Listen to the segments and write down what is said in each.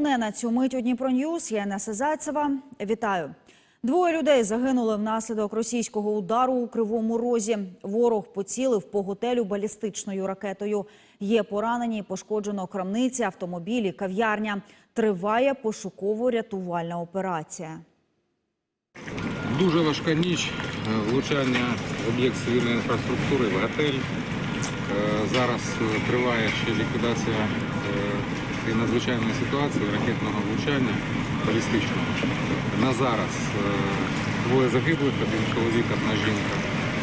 головне на цю мить у Дніпро Ньюс. Я Інеса Зайцева. Вітаю. Двоє людей загинули внаслідок російського удару у Кривому Розі. Ворог поцілив по готелю балістичною ракетою. Є поранені, пошкоджено крамниці, автомобілі, кав'ярня. Триває пошуково-рятувальна операція. Дуже важка ніч. Е, Влучання об'єкт цивільної інфраструктури в готель. Е, Зараз е, триває ще ліквідація цієї надзвичайної ситуації ракетного влучання балістичного. На зараз е, двоє загиблих, один чоловік, одна жінка,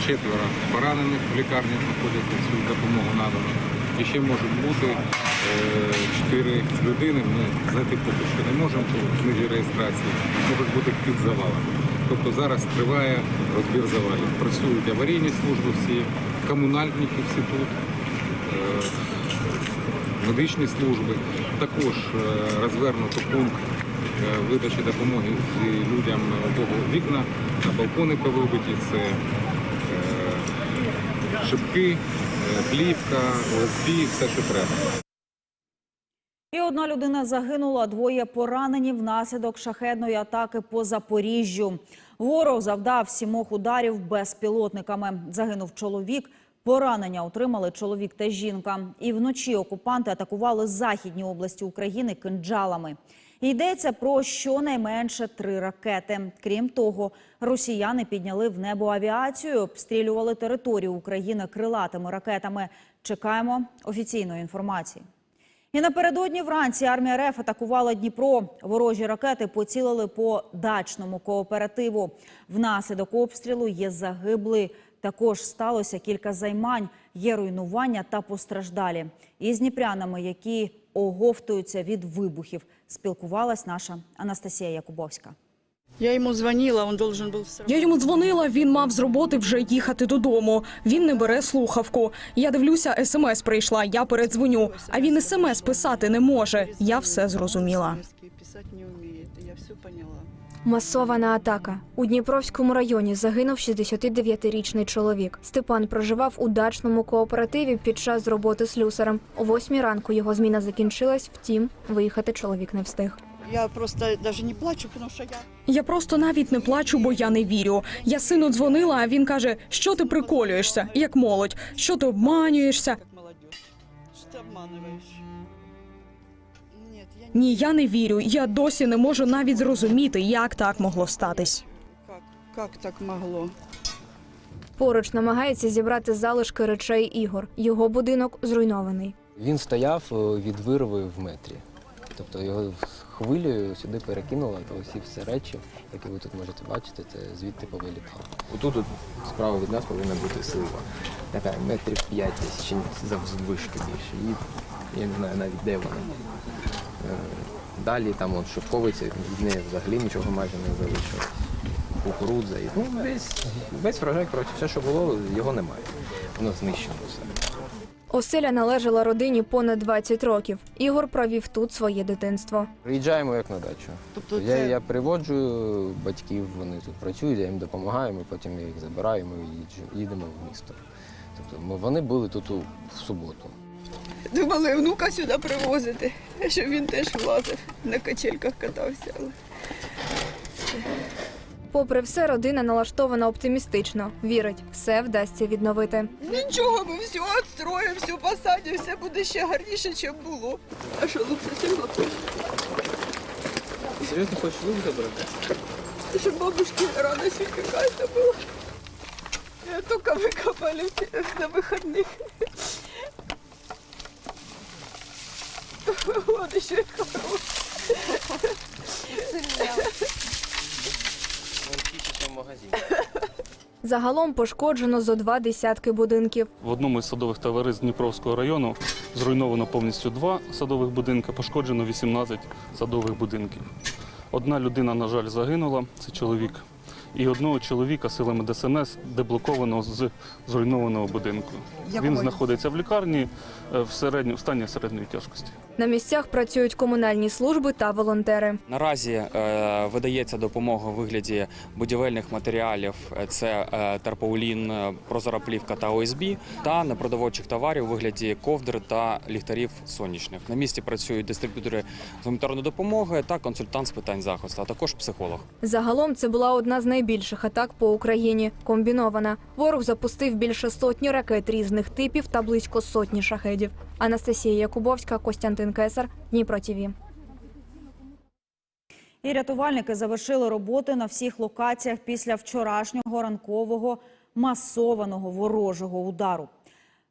четверо поранених в лікарні знаходяться цю допомогу надано. І ще можуть бути е, чотири людини. Ми знайти поки що не можемо по книзі реєстрації, можуть бути під завалами. Тобто зараз триває розбір завалів. Працюють аварійні служби всі, комунальники всі тут, е, медичні служби. Також е, розвернуто пункт е, видачі допомоги людям, у кого вікна балкони повибиті. Це е, шибки, плівка, ОСБ, все, що треба. І одна людина загинула, двоє поранені внаслідок шахедної атаки по Запоріжжю. Ворог завдав сімох ударів безпілотниками. Загинув чоловік. Поранення отримали чоловік та жінка. І вночі окупанти атакували західні області України кинджалами. Йдеться про щонайменше три ракети. Крім того, росіяни підняли в небо авіацію, обстрілювали територію України крилатими ракетами. Чекаємо офіційної інформації. І напередодні вранці армія РФ атакувала Дніпро. Ворожі ракети поцілили по дачному кооперативу. Внаслідок обстрілу є загиблий. Також сталося кілька займань, є руйнування та постраждалі. Із дніпрянами, які оговтуються від вибухів, спілкувалась наша Анастасія Якубовська. Я ему звонила, он должен был сразу. Я йому дзвонила, він мав з роботи вже їхати додому. Він не бере слухавку. Я дивлюся, смс прийшла, я передзвоню. А він смс писати не може. Я все зрозуміла. Я все поняла. Масована атака у Дніпровському районі загинув 69-річний чоловік. Степан проживав у дачному кооперативі під час роботи слюсарем. О восьмій ранку його зміна закінчилась. Втім, виїхати чоловік не встиг. Я просто даже не плачу, потому что я... Я просто навіть не плачу, бо я не вірю. Я сину дзвонила, а він каже: що ти приколюєшся, як молодь, що ти обманюєшся. Как молодежь. Что Ні, я не вірю. Я досі не можу навіть зрозуміти, як так могло статись. Как? Как так могло? Поруч намагається зібрати залишки речей Ігор. Його будинок зруйнований. Він стояв е, від вирви в метрі. Тобто його хвилею сюди перекинуло, то усі всі речі, які ви тут можете бачити, це звідти повилітало. Отут от справа від нас повинна бути слива. Така метрів 5 десь чи заввишки більше. І я не знаю навіть де вона. Далі там от шовковиця, від неї взагалі нічого майже не залишилось. Кукурудза. Ну, весь, весь врожай, коротше, все, що було, його немає. Воно знищено все. Оселя належала родині понад 20 років. Ігор провів тут своє дитинство. Приїжджаємо як на дачу. Тобто Я, це... я приводжу батьків, вони тут працюють, я їм допомагаю, ми потім я їх забираю, ми їдж- їдемо в місто. Тобто ми, вони були тут у, в суботу. Думали внука сюди привозити, щоб він теж влазив, на качельках катався. але Попри все, родина налаштована оптимістично. Вірить, все вдасться відновити. Нічого, ми все відстроїмо, все посадимо, все буде ще гарніше, ніж було. А що, ну це сильно? Серйозно хочеш лук забрати? Щоб бабушке радость какая-то была. Я только выкопали на хороший. магазин. Загалом пошкоджено зо два десятки будинків. В одному із садових товариств Дніпровського району зруйновано повністю два садових будинки, пошкоджено 18 садових будинків. Одна людина, на жаль, загинула. Це чоловік і одного чоловіка силами ДСНС деблоковано з зруйнованого будинку. Він знаходиться в лікарні е, в середньо в стані середньої тяжкості. На місцях працюють комунальні служби та волонтери. Наразі е, видається допомога у вигляді будівельних матеріалів. Це е, тарпаулін, е, прозора плівка та ОСБ, та непродовольчих товарів у вигляді ковдр та ліхтарів сонячних. На місці працюють дистриб'ютори з гуманітарної допомоги та консультант з питань захисту, а також психолог. Загалом це була одна з найбільших атак по Україні. Комбінована. Ворог запустив більше сотні ракет різних типів та близько сотні шахедів. Анастасія Якубовська, Костянтин Кесар, Дніпро ТІВІ. І рятувальники завершили роботи на всіх локаціях після вчорашнього ранкового масованого ворожого удару.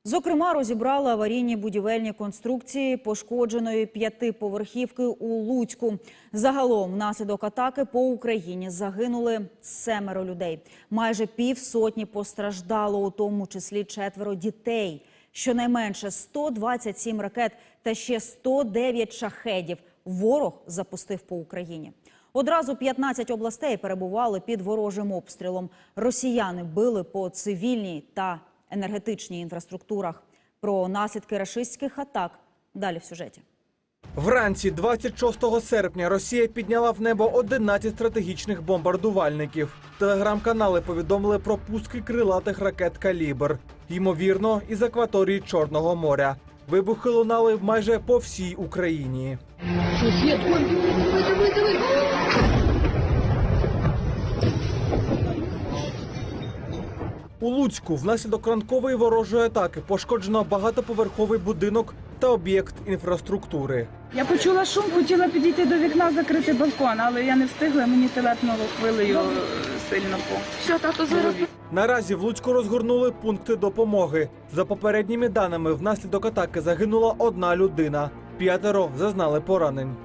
Зокрема, розібрали аварійні будівельні конструкції пошкодженої п'ятиповерхівки у Луцьку. Загалом, внаслідок атаки по Україні загинули семеро людей. Майже півсотні постраждало, у тому числі четверо дітей. Щонайменше 127 ракет та ще 109 шахедів ворог запустив по Україні. Одразу 15 областей перебували під ворожим обстрілом. Росіяни били по цивільній та енергетичній інфраструктурах. Про наслідки рашистських атак далі в сюжеті. Вранці 26 серпня Росія підняла в небо 11 стратегічних бомбардувальників. Телеграм-канали повідомили про пуски крилатих ракет «Калібр». Ймовірно, із акваторії Чорного моря. Вибухи лунали майже по всій Україні. У Луцьку внаслідок ранкової ворожої атаки пошкоджено багатоповерховий будинок та об'єкт інфраструктури. Я почула шум, хотіла підійти до вікна, закрити балкон, але я не встигла, мені телепнуло хвилею сильно по Що тато зараз? Наразі в Луцьку розгорнули пункти допомоги. За попередніми даними, внаслідок атаки загинула одна людина. П'ятеро зазнали поранень.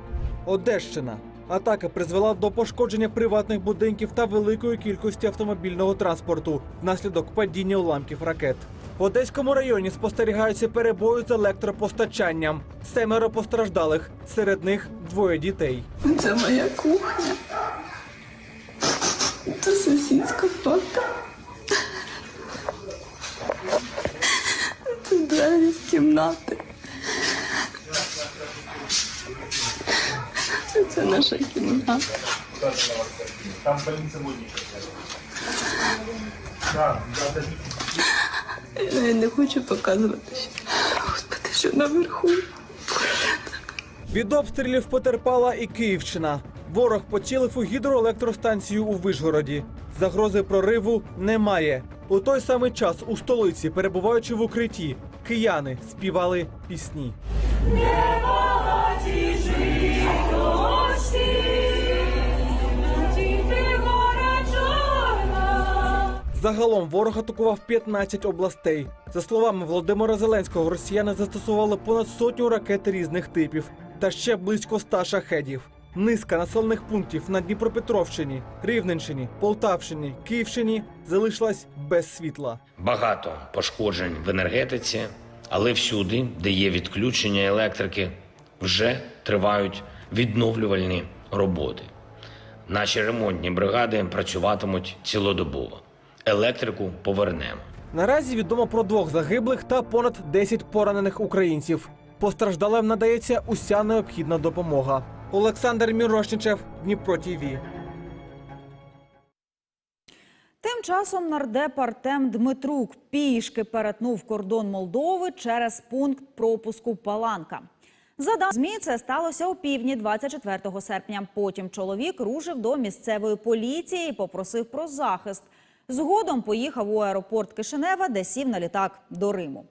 Одещина. Атака призвела до пошкодження приватних будинків та великої кількості автомобільного транспорту внаслідок падіння уламків ракет. В Одеському районі спостерігаються перебої з електропостачанням. Семеро постраждалих, серед них двоє дітей. Це моя кухня. Це сусідська хата. Це двері з кімнати. Це наша кімната. Я навіть не хочу показувати, Господи, що наверху. Від обстрілів потерпала і Київщина. Ворог поцілив у гідроелектростанцію у Вишгороді. Загрози прориву немає. У той самий час у столиці, перебуваючи в укритті, кияни співали пісні. Загалом ворог атакував 15 областей. За словами Володимира Зеленського, росіяни застосували понад сотню ракет різних типів та ще близько 100 шахедів. Низка населених пунктів на Дніпропетровщині, Рівненщині, Полтавщині, Київщині залишилась без світла. Багато пошкоджень в енергетиці, але всюди, де є відключення електрики, вже тривають відновлювальні роботи. Наші ремонтні бригади працюватимуть цілодобово. Електрику повернемо. Наразі відомо про двох загиблих та понад 10 поранених українців. Постраждалим надається уся необхідна допомога. Олександр Мірошничев, Дніпро ТІВІ. Тим часом нардеп Артем Дмитрук пішки перетнув кордон Молдови через пункт пропуску Паланка. За даними ЗМІ, це сталося у півдні 24 серпня. Потім чоловік рушив до місцевої поліції і попросив про захист. Згодом поїхав у аеропорт Кишинева, де сів на літак до Риму.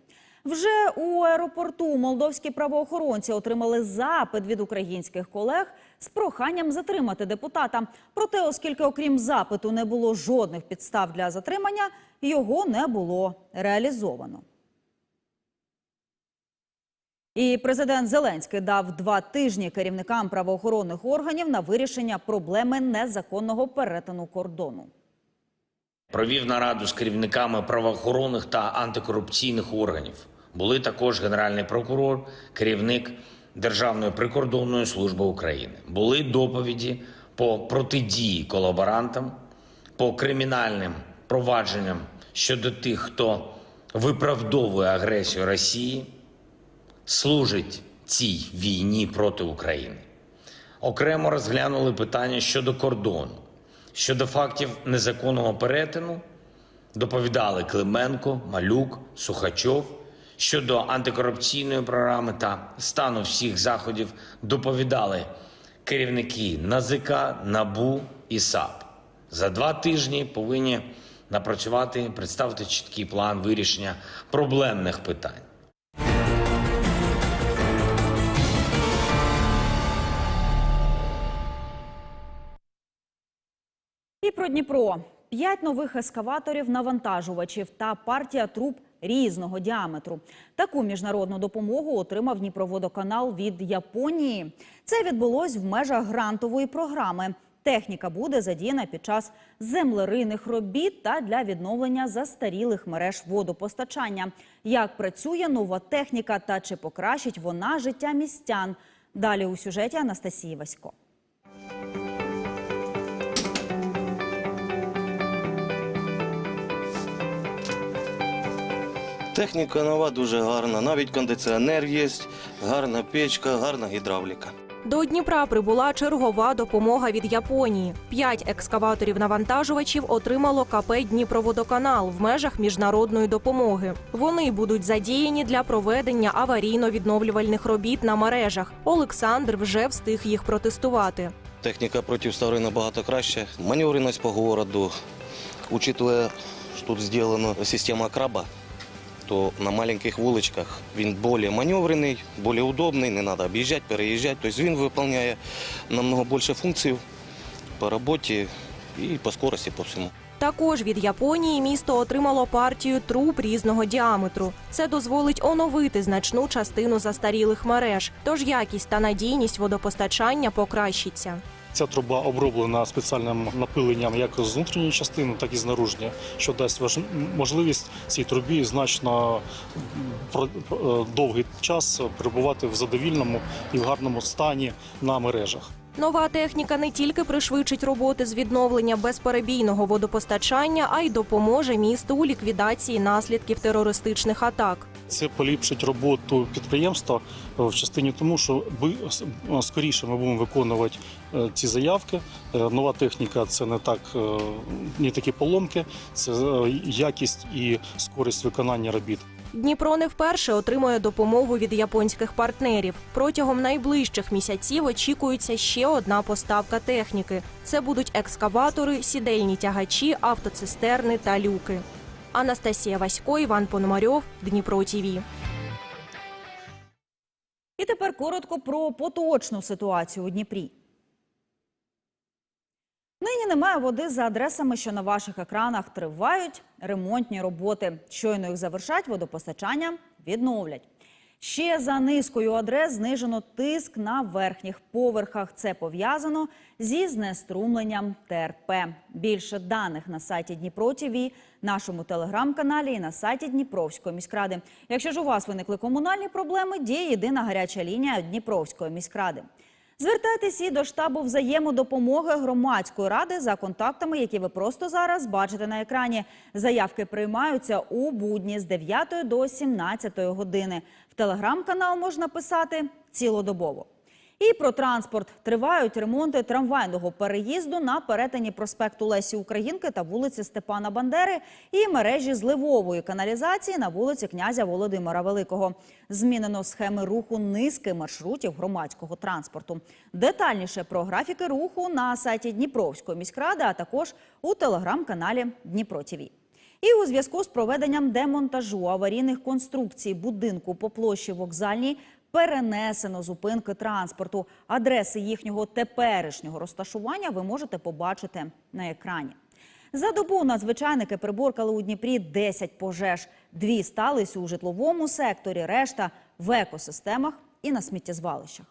Вже у аеропорту молдовські правоохоронці отримали запит від українських колег з проханням затримати депутата. Проте, оскільки окрім запиту не було жодних підстав для затримання, його не було реалізовано. І президент Зеленський дав два тижні керівникам правоохоронних органів на вирішення проблеми незаконного перетину кордону. Провів нараду з керівниками правоохоронних та антикорупційних органів. Були також генеральний прокурор, керівник Державної прикордонної служби України. Були доповіді по протидії колаборантам, по кримінальним провадженням щодо тих, хто виправдовує агресію Росії, служить цій війні проти України. Окремо розглянули питання щодо кордону, щодо фактів незаконного перетину. Доповідали Клименко, Малюк, Сухачов. Щодо антикорупційної програми та стану всіх заходів доповідали керівники НАЗК, НАБУ і САП. За два тижні повинні напрацювати, представити чіткий план вирішення проблемних питань. І про Дніпро. П'ять нових ескаваторів, навантажувачів та партія труб різного діаметру. Таку міжнародну допомогу отримав Дніпроводоканал від Японії. Це відбулось в межах грантової програми. Техніка буде задіяна під час землерийних робіт та для відновлення застарілих мереж водопостачання. Як працює нова техніка та чи покращить вона життя містян? Далі у сюжеті Анастасії Васько. Техніка нова дуже гарна. Навіть кондиціонер є, гарна печка, гарна гідравліка. До Дніпра прибула чергова допомога від Японії. П'ять екскаваторів-навантажувачів отримало КП Дніпроводоканал в межах міжнародної допомоги. Вони будуть задіяні для проведення аварійно-відновлювальних робіт на мережах. Олександр вже встиг їх протестувати. Техніка проти старої набагато краще. Маневреність по городу. Учитывая, що тут зроблена система краба, то на маленьких вуличках він більш маневрений, більш удобний, не треба об'їжджати, переїжджати. Тобто він виконує намного більше функцій по роботі і по скорості, по всьому. Також від Японії місто отримало партію труб різного діаметру. Це дозволить оновити значну частину застарілих мереж, тож якість та надійність водопостачання покращиться. Ця труба оброблена спеціальним напиленням як з внутрішньої частини, так і з наружньої, що дасть можливість цій трубі значно про- довгий час перебувати в задовільному і в гарному стані на мережах. Нова техніка не тільки пришвидшить роботи з відновлення безперебійного водопостачання, а й допоможе місту у ліквідації наслідків терористичних атак. Це поліпшить роботу підприємства в частині тому, що скоріше ми будемо виконувати е, ці заявки. Е, Нова техніка це не так е, не такі поломки, це якість і скорість виконання робіт. Дніпро не вперше отримує допомогу від японських партнерів. Протягом найближчих місяців очікується ще одна поставка техніки. Це будуть екскаватори, сідельні тягачі, автоцистерни та люки. Анастасія Васько, Іван Пономарьов, Дніпро ТІВІ. І тепер коротко про поточну ситуацію у Дніпрі. Нині немає води за адресами, що на ваших екранах тривають ремонтні роботи. Щойно їх завершать, водопостачання відновлять. Ще за низкою адрес знижено тиск на верхніх поверхах. Це пов'язано зі знеструмленням ТРП. Більше даних на сайті Дніпро ТІВІ, нашому телеграм-каналі і на сайті Дніпровської міськради. Якщо ж у вас виникли комунальні проблеми, діє єдина гаряча лінія Дніпровської міськради. Звертайтеся і до штабу взаємодопомоги громадської ради за контактами, які ви просто зараз бачите на екрані. Заявки приймаються у будні з 9 до 17 години. В телеграм-канал можна писати цілодобово. І про транспорт тривають ремонти трамвайного переїзду на перетині проспекту Лесі Українки та вулиці Степана Бандери і мережі зливової каналізації на вулиці князя Володимира Великого. Змінено схеми руху низки маршрутів громадського транспорту. Детальніше про графіки руху на сайті Дніпровської міськради, а також у телеграм-каналі Дніпро ТІВІ. І у зв'язку з проведенням демонтажу аварійних конструкцій будинку по площі вокзальній перенесено зупинки транспорту. Адреси їхнього теперішнього розташування ви можете побачити на екрані. За добу надзвичайники приборкали у Дніпрі 10 пожеж. Дві стались у житловому секторі, решта в екосистемах і на сміттєзвалищах.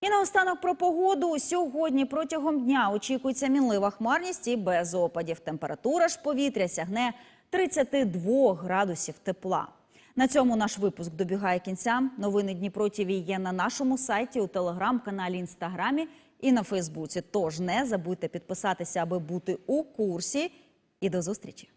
І наостанок про погоду. Сьогодні протягом дня очікується мінлива хмарність і без опадів. Температура ж повітря сягне 32 градусів тепла. На цьому наш випуск добігає кінця. Новини Дніпро ТІВІ є на нашому сайті, у телеграм-каналі, інстаграмі і на Фейсбуці. Тож не забудьте підписатися, аби бути у курсі. І до зустрічі.